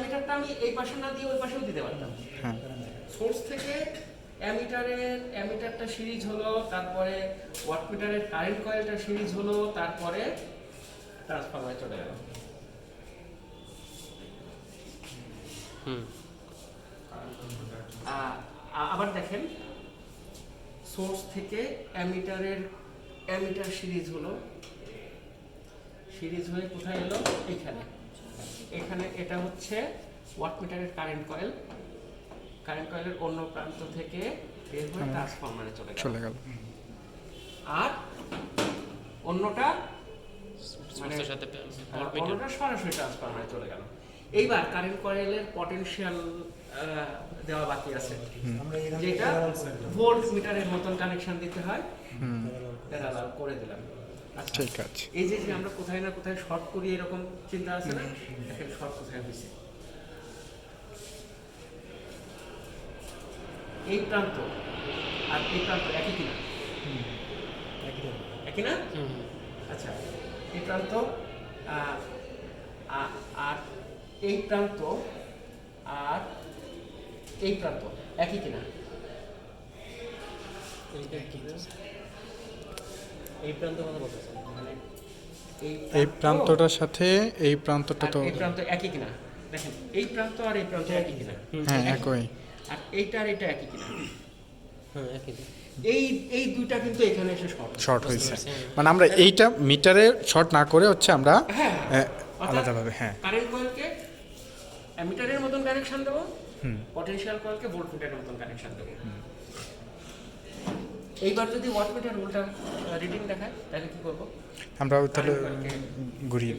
অ্যামিটারটা আমি এই পাশে না দিয়ে ওই পাশেও দিতে পারতাম। হ্যাঁ। সোর্স থেকে অ্যামিটারের অ্যামিটারটা সিরিজ হলো তারপরে ওয়াটমিটারের কারেন্ট কয়েলটা সিরিজ হলো তারপরে ট্রান্সফরমারে চলে গেল। আবার দেখেন সোর্স থেকে অ্যামিটারের অ্যামিটার সিরিজ হলো। সিরিজ হয়ে কোথায় এলো? এইখানে এখানে এটা হচ্ছে ওয়াটমিটারের কারেন্ট কয়েল কারেন্ট কয়েলের অন্য প্রান্ত থেকে বের হয়ে ট্রান্সফরমারে চলে গেল। চলে গেল। আর অন্যটা মানে সোর্সের সাথে আহ, ভোল্টমিটার অন্যটা সরাসরি ট্রান্সফরমারে চলে গেল। এইবার কারেন্ট কয়েলের পটেনশিয়াল দেওয়া বাকি আছে। যেটা ভোল্ট মিটারের মতন কানেকশন দিতে হয়। হুম। প্যারালাল করে দিলাম। ঠিক আছে। এই যে যে আমরা কোথায় না কোথায় শর্ট করি এরকম চিন্তা আছে না? দেখেন শর্ট কোথায় হয়েছে এই প্রান্ত আর এই প্রান্ত একই কিনা? একই না? হুম। আচ্ছা এই প্রান্ত আহ, আর এই প্রান্ত আর এই প্রান্ত একই কিনা? এই প্রান্ত কথা বলতেছেন মানে এই প্রান্তটার সাথে এই প্রান্তটা তো এই প্রান্ত একই কিনা? দেখেন এই প্রান্ত আর এই প্রান্ত একই কিনা? হ্যাঁ একই। আর এইটা আর এটা একই কিনা? হ্যাঁ একই। এই এই দুইটা কিন্তু এখানে এসে শর্ট শর্ট হয়েছে। হ্যাঁ। মানে আমরা এইটা মিটারে শর্ট না করে হচ্ছে আমরা হ্যাঁ আহ, আলাদাভাবে হ্যাঁ। কারেন্ট কয়েলকে অ্যামিটারের মতন কানেকশন দেবো হুম। পটেনশিয়াল কয়েলকে ভোল্টমিটারের মতন কানেকশন দেবো। এইবার যদি ওয়াটমিটার উল্টা রিডিং দেখায় তাহলে কি করব? আমরা তাহলে ঘুরিয়ে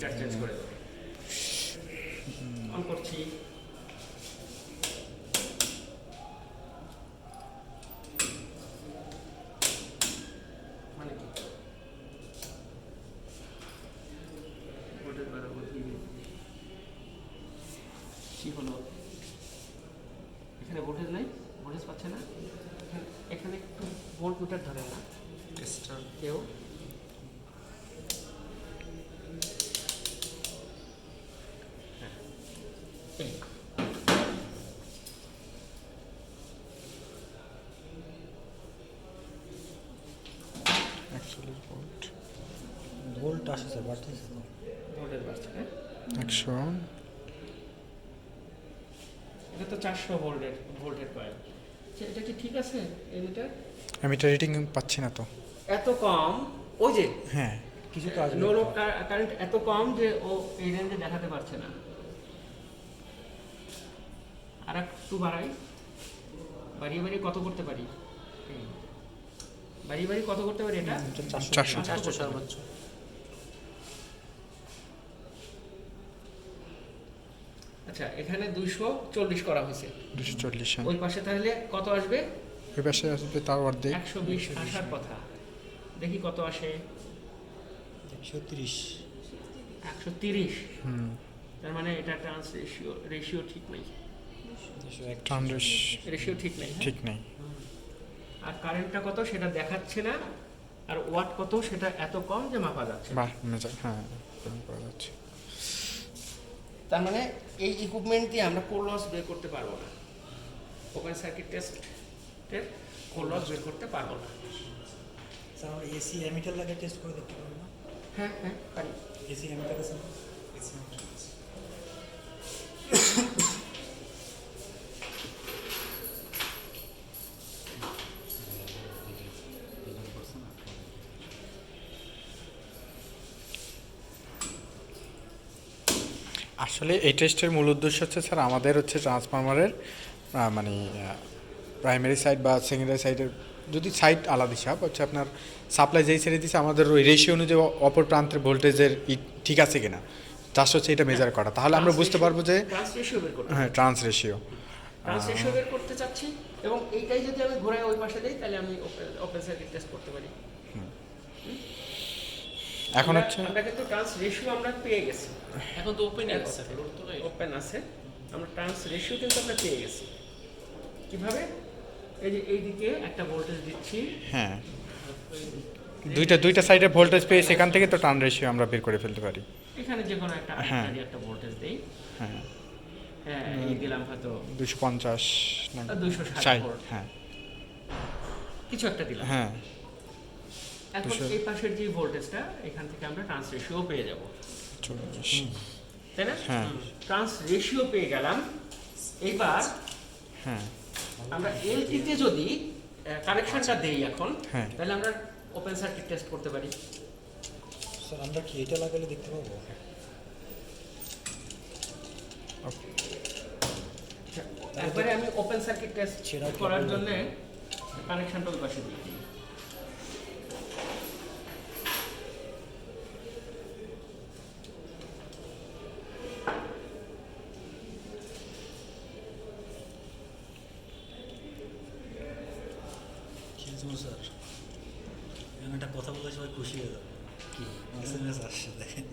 অন করছি। মানে কি? হলো? এখানে ভোল্টেজ নাই? ভোল্টেজ পাচ্ছে না? মিটার ধরে না কেউ? হ্যাঁ। ভোল্ট ভোল্ট আসছে বাড়তেছে তো। ভোল্টেজ বাড়ছে হ্যাঁ? একশো এটা তো চারশো ভোল্টের ভোল্টের কয়েল আচ্ছা, এটা কি ঠিক আছে এই মিটার আমি এটা রিডিং পাচ্ছি না তো। এত কম? ওই যে? হ্যাঁ কিছু তো আসবে নো লোড কারেন্ট এত কম যে ও এই রেঞ্জে দেখাতে পারছে না। আর একটু বাড়াই। বাড়িয়ে বাড়িয়ে কত করতে পারি। বাড়িয়ে বাড়িয়ে কত করতে পারি এটা? চারশো চারশো সর্বোচ্চ। আচ্ছা এখানে দুইশো চল্লিশ করা হয়েছে। দুশো চল্লিশ হ্যাঁ। ওই পাশে তাহলে কত আসবে? ওই পাশে আসবে তার অর্ধেক। একশো বিশ আসার কথা। দেখি কত আসে। একশো তিরিশ। একশো তিরিশ? হুম। তার মানে এটা ট্রান্স রেশিও রেশিও ঠিক নেই। রেশিও ঠিক নেই হ্যাঁ? ঠিক নেই। আর কারেন্টটা কত সেটা দেখাচ্ছে না। আর ওয়াট কত সেটা এত কম যে মাপা যাচ্ছে না। বাহ হ্যাঁ যাচ্ছে। তার মানে এই ইকুইপমেন্ট দিয়ে আমরা কোর লস বের করতে পারব না। ওপেন সার্কিট টেস্টের কোর লস বের করতে পারব না। স্যার এসি অ্যামিটার লাগে টেস্ট করে দেখতে পারব না? হ্যাঁ হ্যাঁ এসি অ্যামিটার আছে আসলে এই টেস্টের মূল উদ্দেশ্য হচ্ছে স্যার আমাদের হচ্ছে ট্রান্সফরমারের মানে প্রাইমারি সাইড বা সেকেন্ডারি সাইডের যদি সাইড আলাদা হিসাব হচ্ছে আপনার সাপ্লাই যেই ছেড়ে দিচ্ছে আমাদের ওই রেশিও অনুযায়ী অপর প্রান্তের ভোল্টেজের ঠিক আছে কিনা চারশো হচ্ছে এটা মেজার করা। তাহলে আমরা বুঝতে পারব যে হ্যাঁ ট্রান্স রেশিও ট্রান্স রেশিও বের করতে চাচ্ছি এবং এইটাই যদি আমি ঘোরায় ওই পাশে দিই তাহলে আমি ওপেন সার্কিট টেস্ট করতে পারি। এখন হচ্ছে আমরা কিন্তু ট্রান্স রেশিও আমরা পেয়ে গেছি। এখন তো ওপেন আছে তো ওপেন আছে। আমরা ট্রান্স রেশিও কিন্তু আমরা পেয়ে গেছি। কীভাবে? এই যে এইদিকে একটা ভোল্টেজ দিচ্ছি। হ্যাঁ। দুইটা দুইটা সাইডে ভোল্টেজ পেয়ে সেখান থেকে তো ট্রান রেশিও আমরা বের করে ফেলতে পারি। এখানে যে কোনো একটা হ্যাঁ। একটা ভোল্টেজ দেই। হ্যাঁ। হ্যাঁ এই দিলাম হয়তো দুশো পঞ্চাশ না দুশো ষাট। হ্যাঁ। কিছু একটা দিলাম। হ্যাঁ। এখন এই পাশের যে ভোল্টেজটা এখান থেকে আমরা ট্রান্স রেশিও পেয়ে যাব। তাই না? হ্যাঁ। ট্রান্স রেশিও পেয়ে গেলাম। এবার হ্যাঁ। আমরা এলটিতে যদি কানেকশনটা দেই এখন হ্যাঁ। তাহলে আমরা ওপেন সার্কিট টেস্ট করতে পারি। স্যার আমরা কি এটা লাগালে দেখতে পাবো? একবারে আমি ওপেন সার্কিট টেস্ট করার জন্য কানেকশনটা ওই পাশে দিয়ে দিই। স্যার। এখানে একটা কথা বলে সবাই খুশি হয়ে যাবে। কি? এস এম এস আসছে দেখেন।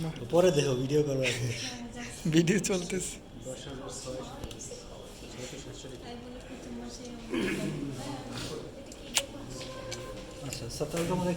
আমার তো পরে দেখো ভিডিও করব আগে ভিডিও চলতেছে। আচ্ছা স্যার তাহলে তো আমাদের